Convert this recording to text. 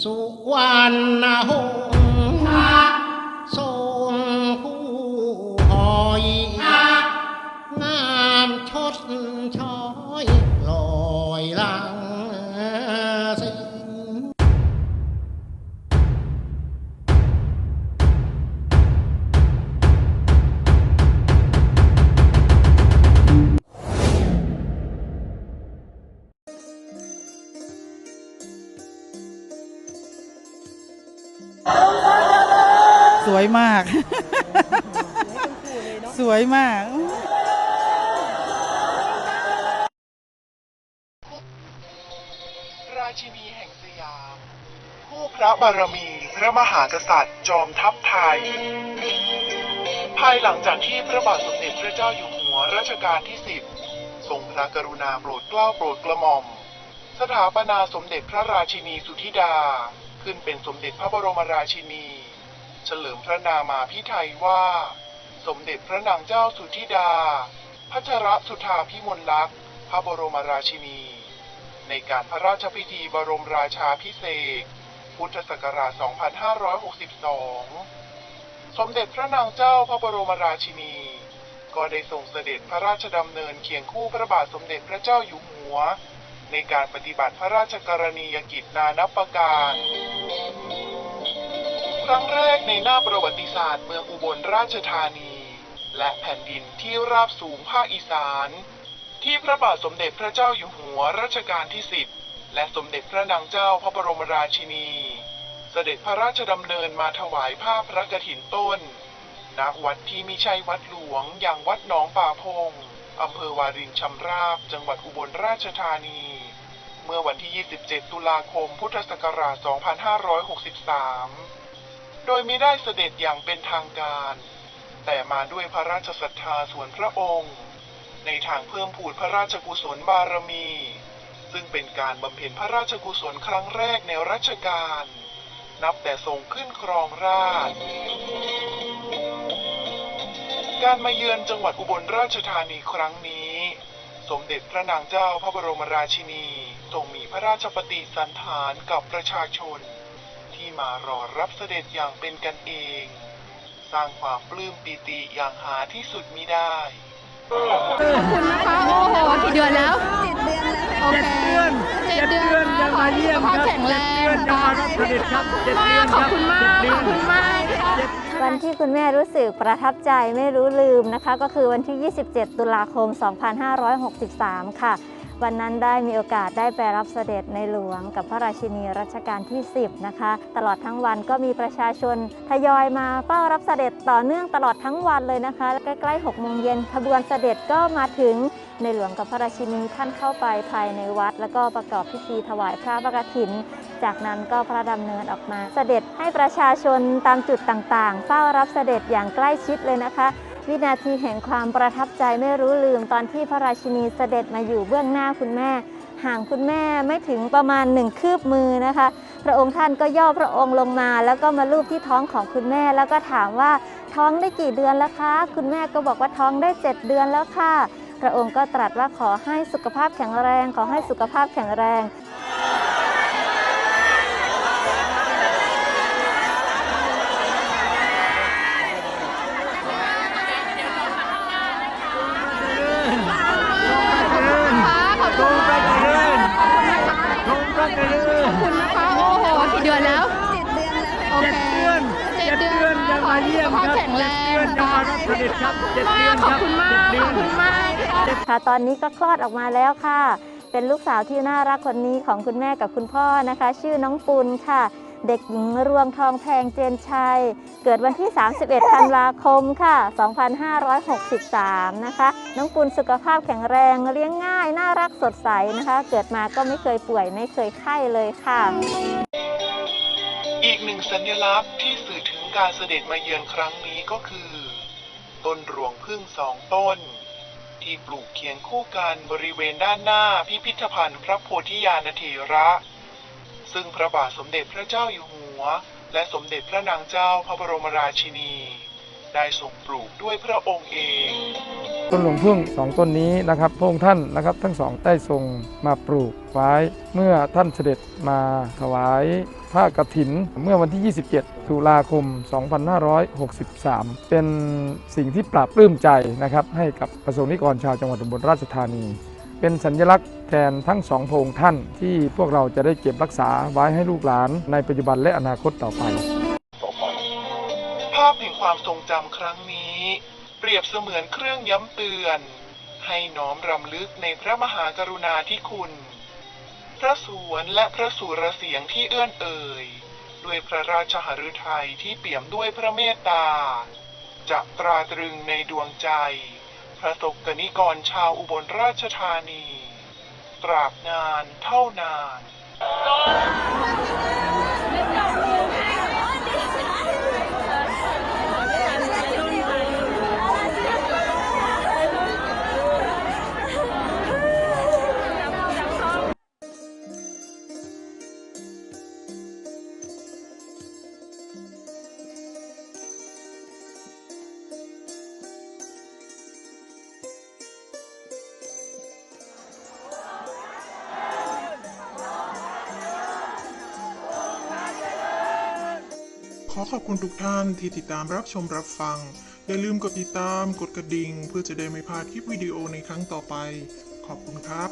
สุวรรณหงษ์ทรงผู้หอยงามชดช้อยลอยลัง วยมาก สวยมากราชินีแห่งสยาม ผู้พระบารมีพระมหากษัตริย์จอมทัพไทย ภายหลังจากที่พระบาทสมเด็จพระเจ้าอยู่หัวรัชกาลที่สิบทรงพระกรุณาโปรดเกล้าโปรดกระหม่อม สถาปนาสมเด็จพระราชินีสุธิดา ขึ้นเป็นสมเด็จพระบรมราชินี เฉลิมพระนามาพิไทยว่า สมเด็จพระนางเจ้าสุธิดา พัชรสุธาพิมลลักษณ์ พระบรมราชินี ในการพระราชพิธีบรมราชาพิเศษ พุทธศักราช 2562 สมเด็จพระนางเจ้าพระบรมราชินี ก็ได้ทรงเสด็จพระราชดำเนินเคียงคู่พระบาทสมเด็จพระเจ้าอยู่หัว ในการปฏิบัติพระราชกรณียกิจนานับประการ ครั้งแรกในหน้าประวัติศาสตร์เมืองอุบลราชธานี และแผ่นดินที่ราบสูงภาคอีสาน ที่พระบาทสมเด็จพระเจ้าอยู่หัวรัชกาลที่สิบและสมเด็จพระนางเจ้าพระบรมราชินี เสด็จพระราชดำเนินมาถวายผ้าพระกฐินต้นณวัดที่มิใช่วัดหลวงอย่างวัดหนองป่าพงอำเภอวารินชำราบ จังหวัดอุบลราชธานี เมื่อวันที่ 27 ตุลาคม พุทธศักราช 2563 โดยมิได้เสด็จอย่างเป็นทางการ แต่มาด้วยพระราชศรัทธาส่วนพระองค์ ในทางเพิ่มพูนพระราชกุศลบารมี ซึ่งเป็นการบำเพ็ญพระราชกุศลครั้งแรกในรัชกาล นับแต่ทรงขึ้นครองราชการมาเยือนจังหวัดอุบลราชธานีครั้งนี้ สมเด็จพระนางเจ้าพระบรมราชินีทรงมีพระราชปฏิสันถานกับประชาชน ที่มารอรับเสด็จอย่างเป็นกันเอง สร้างความปลื้มปีติอย่างหาที่สุดมิได้ ขอบคุณนะคะ โอ้โหกี่เดือนแล้วเจ็ดเดือนแล้วโอเคเจ็ดเดือนจะมาเยี่ยมครับแข็งแรงจะมารับเสด็จครับเจ็ดเดือนขอบคุณมากขอบคุณมากค่ะวันที่คุณแม่รู้สึกประทับใจไม่รู้ลืมนะคะ ก็คือวันที่ 27 ตุลาคม 2563 ค่ะ วันนั้นได้มีโอกาสได้ไปรับเสด็จในหลวงกับพระราชินีรัชกาลที่ 10 นะคะ ตลอดทั้งวันก็มีประชาชนทยอยมาเฝ้ารับเสด็จต่อเนื่องตลอดทั้งวันเลยนะคะใกล้ๆ6โมงเย็นขบวนเสด็จก็มาถึงในหลวงกับพระราชินีท่านเข้าไปภายในวัด แล้วก็ประกอบพิธีถวายพระพระกฐิน จากนั้นก็พระดำเนินออกมาเสด็จให้ประชาชนตามจุดต่างๆ เฝ้ารับเสด็จอย่างใกล้ชิดเลยนะคะ วินาทีแห่งความประทับใจไม่รู้ลืมตอนที่พระราชินีเสด็จมาอยู่เบื้องหน้าคุณแม่ ห่างคุณแม่ไม่ถึงประมาณหนึ่งคืบมือนะคะ พระองค์ท่านก็ย่อพระองค์ลงมา แล้วก็มาลูบที่ท้องของคุณแม่ แล้วก็ถามว่าท้องได้กี่เดือนแล้วคะ คุณแม่ก็บอกว่าท้องได้ 7 เดือนแล้วค่ะ พระองค์ก็ตรัสว่าขอให้สุขภาพแข็งแรง ขอให้สุขภาพแข็งแรง ค่ะขอบคุณมากขอบคุณนะคะโอ้โหกี่เดือนแล้วเจ็ดเดือนแล้วโอเคเจ็ดเดือนจะ มาเยี่ยมครับแข็งแรงจะมารับเสด็จครับเจ็ดเดือนขอบคุณมากขอบคุณมากค่ะค่ะตอนนี้ก็คลอดออกมาแล้วค่ะ เป็นลูกสาวที่น่ารักคนนี้ของคุณแม่กับคุณพ่อนะคะ ชื่อน้องปุณค่ะ เด็กหญิงรวงทองแพงเจนชัย เกิดวันที่ 31 ธันวาคมค่ะ 2563 นะคะ น้องปุณสุขภาพแข็งแรงเลี้ยงง่าย น่ารักสดใสนะคะ เกิดมาก็ไม่เคยป่วยไม่เคยไข้เลยค่ะ อีกหนึ่งสัญลักษณ์ที่สื่อถึง การเสด็จมาเยือนครั้งนี้ก็คือ ต้นรวงพึ่งสองต้น ที่ปลูกเคียงคู่กันบริเวณด้านหน้าพิพิธภัณฑ์พระโพธิญาณเถระ ซึ่งพระบาทสมเด็จพระเจ้าอยู่หัว และสมเด็จพระนางเจ้าพระบรมราชินี ได้ทรงปลูกด้วยพระองค์เอง ต้นหลวงพึ่งสองต้นนี้นะครับพระองค์ท่านนะครับทั้งสองได้ทรงมาปลูกไว้เมื่อท่านเสด็จมาถวายผ้ากฐินเมื่อวันที่ 27 ตุลาคม 2563 เป็นสิ่งที่ปราบปลื้มใจนะครับให้กับประสงค์นิกรชาวจังหวัดอุบลราชธานี เป็นสัญลักษณ์แทนทั้งสองพระองค์ท่านที่พวกเราจะได้เก็บรักษาไว้ให้ลูกหลานในปัจจุบันและอนาคตต่อไป ภาพแห่งความทรงจำครั้งนี้ รียบเสมือนเครื่องย้ำเตือน ให้น้อมรำลึกในพระมหากรุณาธิคุณ พระสวนและพระสุรเสียงที่เอื้อนเอ่ย ด้วยพระราชหฤทัยที่เปี่ยมด้วยพระเมตตา จะตราตรึงในดวงใจ พระสกนิกรชาวอุบลราชธานี ตราบนานเท่านาน ขอขอบคุณทุกท่านที่ติดตามรับชมรับฟัง อย่าลืมกดติดตามกดกระดิ่ง เพื่อจะได้ไม่พลาดคลิปวิดีโอในครั้งต่อไป ขอบคุณครับ